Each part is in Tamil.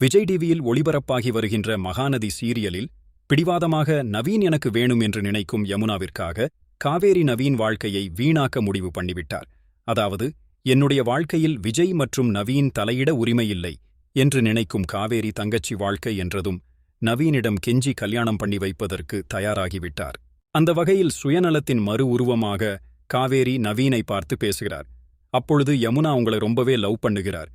விஜய் டிவியில் ஒளிபரப்பாகி வருகின்ற மகாநதி சீரியலில் பிடிவாதமாக நவீன் எனக்கு வேணும் என்று நினைக்கும் யமுனாவிற்காக காவேரி நவீன் வாழ்க்கையை வீணாக்க முடிவு பண்ணிவிட்டார். அதாவது என்னுடைய வாழ்க்கையில் விஜய் மற்றும் நவீன் தலையிட உரிமையில்லை என்று நினைக்கும் காவேரி தங்கச்சி வாழ்க்கை என்றதும் நவீனிடம் கெஞ்சி கல்யாணம் பண்ணி வைப்பதற்கு தயாராகிவிட்டார். அந்த வகையில் சுயநலத்தின் மறு உருவமாக காவேரி நவீனை பார்த்து பேசுகிறார். அப்பொழுது யமுனா உங்களை ரொம்பவே லவ் பண்ணுகிறார்.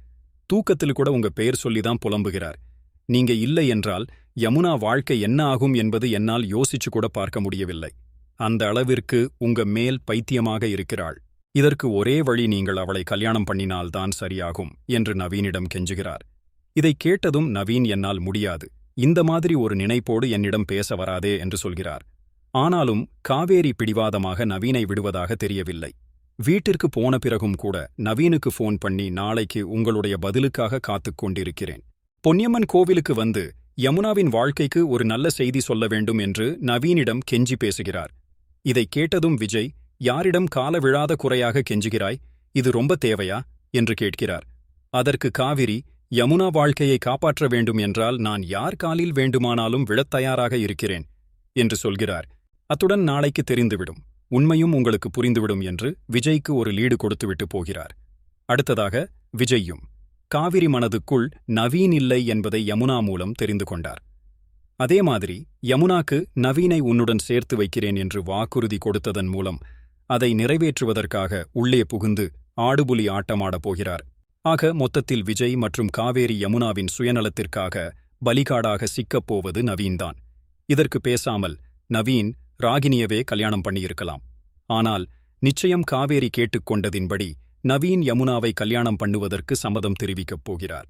தூக்கத்தில் கூட உங்க பெயர் சொல்லிதான் புலம்புகிறார். நீங்க இல்லை என்றால் யமுனா வாழ்க்கை என்ன ஆகும் என்பது என்னால் யோசிச்சு கூட பார்க்க முடியவில்லை. அந்த அளவிற்கு உங்க மேல் பைத்தியமாக இருக்கிறாள். இதற்கு ஒரே வழி நீங்கள் அவளை கல்யாணம் பண்ணினால்தான் சரியாகும் என்று நவீனிடம் கெஞ்சுகிறார். இதைக் கேட்டதும் நவீன் என்னால் முடியாது. இந்த மாதிரி ஒரு நினைப்போடு என்னிடம் பேச வராதே என்று சொல்கிறார். ஆனாலும் காவேரி பிடிவாதமாக நவீனை விடுவதாக தெரியவில்லை. வீட்டிற்கு போன பிறகும் கூட நவீனுக்கு ஃபோன் பண்ணி நாளைக்கு உங்களுடைய பதிலுக்காக காத்துக் கொண்டிருக்கிறேன். பொன்னியம்மன் கோவிலுக்கு வந்து யமுனாவின் வாழ்க்கைக்கு ஒரு நல்ல செய்தி சொல்ல வேண்டும் என்று நவீனிடம் கெஞ்சி பேசுகிறார். இதைக் கேட்டதும் விஜய் யாரிடம் கால விழாத குறையாக கெஞ்சுகிறாய்? இது ரொம்ப தேவையா? என்று கேட்கிறார். அதற்கு காவிரி யமுனா வாழ்க்கையை காப்பாற்ற வேண்டும் என்றால் நான் யார் காலில் வேண்டுமானாலும் விழத் தயாராக இருக்கிறேன் என்று சொல்கிறார். அத்துடன் நாளைக்கு தெரிந்துவிடும். உண்மையும் உங்களுக்கு புரிந்துவிடும் என்று விஜய்க்கு ஒரு லீடு கொடுத்துவிட்டு போகிறார். அடுத்ததாக விஜய்யும் காவிரி மனதுக்குள் நவீன் இல்லை என்பதை யமுனா மூலம் தெரிந்து கொண்டார். அதே மாதிரி யமுனாக்கு நவீனை உன்னுடன் சேர்த்து வைக்கிறேன் என்று வாக்குறுதி கொடுத்ததன் மூலம் அதை நிறைவேற்றுவதற்காக உள்ளே புகுந்து ஆடுபுலி ஆட்டமாடப் போகிறார். ஆக மொத்தத்தில் விஜய் மற்றும் காவேரி யமுனாவின் சுயநலத்திற்காக பலிகாடாக சிக்கப் போவது நவீன்தான். இதற்கு பேசாமல் நவீன் ராகினியவே கல்யாணம் பண்ணியிருக்கலாம். ஆனால் நிச்சயம் காவேரி கேட்டுக்கொண்டதின்படி நவீன் யமுனாவை கல்யாணம் பண்ணுவதற்கு சம்மதம் தெரிவிக்கப் போகிறார்.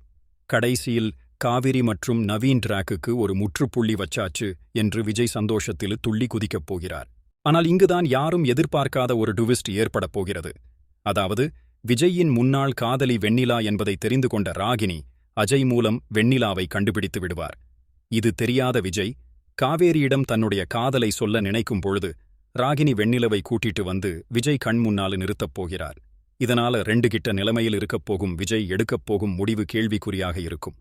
கடைசியில் காவிரி மற்றும் நவீன் டிராக்குக்கு ஒரு முற்றுப்புள்ளி வச்சாச்சு என்று விஜய் சந்தோஷத்தில் துள்ளி குதிக்கப் போகிறார். ஆனால் இங்குதான் யாரும் எதிர்பார்க்காத ஒரு டுவிஸ்ட் ஏற்படப் போகிறது. அதாவது விஜய்யின் முன்னாள் காதலி வெண்ணிலா என்பதை தெரிந்து கொண்ட ராகினி அஜய் மூலம் வெண்ணிலாவை கண்டுபிடித்து விடுவார். இது தெரியாத விஜய் காவேரியிடம் தன்னுடைய காதலை சொல்ல நினைக்கும் பொழுது ராகினி வெண்ணிலவை கூட்டிட்டு வந்து விஜய் கண் முன்னால நிறுத்தப் போகிறார். இதனால ரெண்டு கிட்ட நிலைமையில் இருக்கப் போகும் விஜய் எடுக்கப் போகும் முடிவு கேள்விக்குறியாக இருக்கும்.